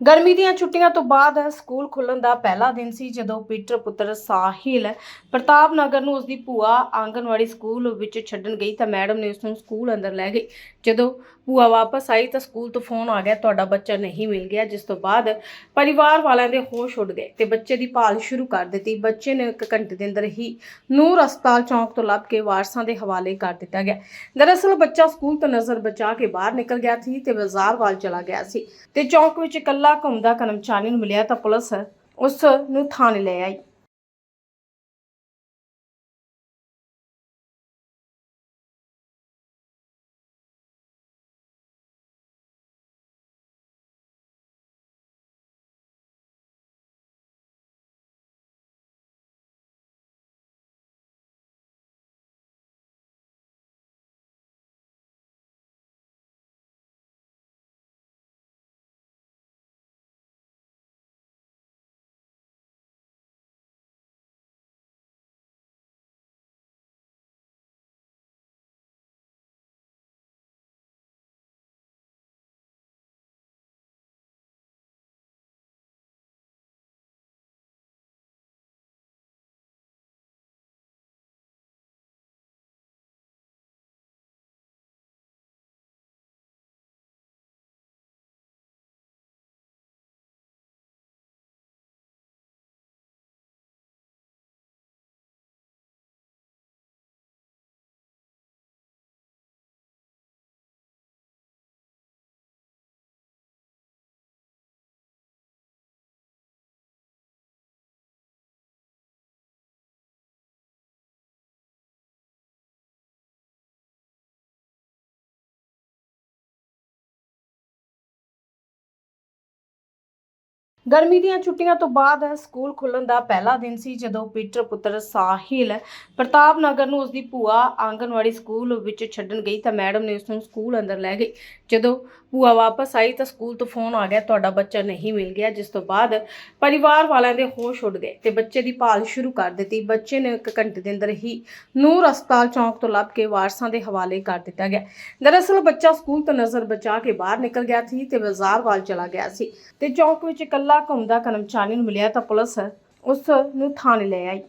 ਗਰਮੀ ਦੀਆਂ ਛੁੱਟੀਆਂ ਤੋਂ ਬਾਅਦ ਸਕੂਲ ਖੁੱਲਣ ਦਾ ਪਹਿਲਾ ਦਿਨ ਸੀ ਜਦੋਂ ਪੀਟਰ ਪੁੱਤਰ ਸਾਹਿਲ ਪ੍ਰਤਾਪ ਨਗਰ ਨੂੰ ਉਸਦੀ ਭੂਆ ਆਂਗਨਵਾੜੀ ਸਕੂਲ ਵਿੱਚ ਛੱਡਣ ਗਈ ਤਾਂ ਮੈਡਮ ਨੇ ਉਸ ਨੂੰ ਸਕੂਲ ਅੰਦਰ ਲੈ ਗਈ। ਜਦੋਂ ਭੂਆ ਵਾਪਸ ਆਈ ਤਾਂ ਸਕੂਲ ਤੋਂ ਫੋਨ ਆ ਗਿਆ, ਤੁਹਾਡਾ ਬੱਚਾ ਨਹੀਂ ਮਿਲ ਗਿਆ। ਜਿਸ ਤੋਂ ਬਾਅਦ ਪਰਿਵਾਰ ਵਾਲਿਆਂ ਦੇ ਹੋਸ਼ ਉੱਡ ਗਏ ਤੇ ਬੱਚੇ ਦੀ ਭਾਲ ਸ਼ੁਰੂ ਕਰ ਦਿੱਤੀ। ਬੱਚੇ ਨੂੰ ਇੱਕ ਘੰਟੇ ਦੇ ਅੰਦਰ ਹੀ ਨੂਰ ਹਸਪਤਾਲ ਚੌਂਕ ਤੋਂ ਲੱਭ ਕੇ ਵਾਰਸਾਂ ਦੇ ਹਵਾਲੇ ਕਰ ਦਿੱਤਾ ਗਿਆ। ਦਰਅਸਲ ਬੱਚਾ ਸਕੂਲ ਤੋਂ ਨਜ਼ਰ ਬਚਾ ਕੇ ਬਾਹਰ ਨਿਕਲ ਗਿਆ ਸੀ ਤੇ ਬਾਜ਼ਾਰ ਵੱਲ ਚਲਾ ਗਿਆ ਸੀ ਤੇ ਚੌਂਕ ਵਿੱਚ ਇਕੱਲਾ ਘੁੰਮਦਾ ਕਰਮਚਾਰੀ ਨੂੰ ਮਿਲਿਆ ਤਾਂ ਪੁਲਿਸ ਉਸ ਨੂੰ ਥਾਣੇ ਲੈ ਆਈ। ਗਰਮੀ ਦੀਆਂ ਛੁੱਟੀਆਂ ਤੋਂ ਬਾਅਦ ਸਕੂਲ ਖੁੱਲਣ ਦਾ ਪਹਿਲਾ ਦਿਨ ਸੀ ਜਦੋਂ ਪੀਟਰ ਪੁੱਤਰ ਸਾਹਿਲ ਪ੍ਰਤਾਪ ਨਗਰ ਨੂੰ ਉਸਦੀ ਭੂਆ ਆਂਗਨਵਾੜੀ ਸਕੂਲ ਵਿੱਚ ਛੱਡਣ ਗਈ ਤਾਂ ਮੈਡਮ ਨੇ ਉਸ ਨੂੰ ਸਕੂਲ ਅੰਦਰ ਲੈ ਗਈ। ਜਦੋਂ ਭੂਆ ਵਾਪਸ ਆਈ ਤਾਂ ਸਕੂਲ ਤੋਂ ਫੋਨ ਆ ਗਿਆ, ਤੁਹਾਡਾ ਬੱਚਾ ਨਹੀਂ ਮਿਲ ਗਿਆ। ਜਿਸ ਤੋਂ ਬਾਅਦ ਪਰਿਵਾਰ ਵਾਲਿਆਂ ਦੇ ਹੋਸ਼ ਉੱਡ ਗਏ ਤੇ ਬੱਚੇ ਦੀ ਭਾਲ ਸ਼ੁਰੂ ਕਰ ਦਿੱਤੀ। ਬੱਚੇ ਨੂੰ ਇੱਕ ਘੰਟੇ ਦੇ ਅੰਦਰ ਹੀ ਨੂਰ ਹਸਪਤਾਲ ਚੌਂਕ ਤੋਂ ਲੱਭ ਕੇ ਵਾਰਸਾਂ ਦੇ ਹਵਾਲੇ ਕਰ ਦਿੱਤਾ ਗਿਆ। ਦਰਅਸਲ ਬੱਚਾ ਸਕੂਲ ਤੋਂ ਨਜ਼ਰ ਬਚਾ ਕੇ ਬਾਹਰ ਨਿਕਲ ਗਿਆ ਸੀ ਤੇ ਬਾਜ਼ਾਰ ਵੱਲ ਚਲਾ ਗਿਆ ਸੀ ਤੇ ਚੌਂਕ ਵਿੱਚ ਇਕੱਲਾ ਘੁੰਮਦਾ ਕਰਮਚਾਰੀ ਨੂੰ ਮਿਲਿਆ ਤਾਂ ਪੁਲਿਸ ਉਸ ਨੂੰ ਥਾਣੇ ਲੈ ਆਈ।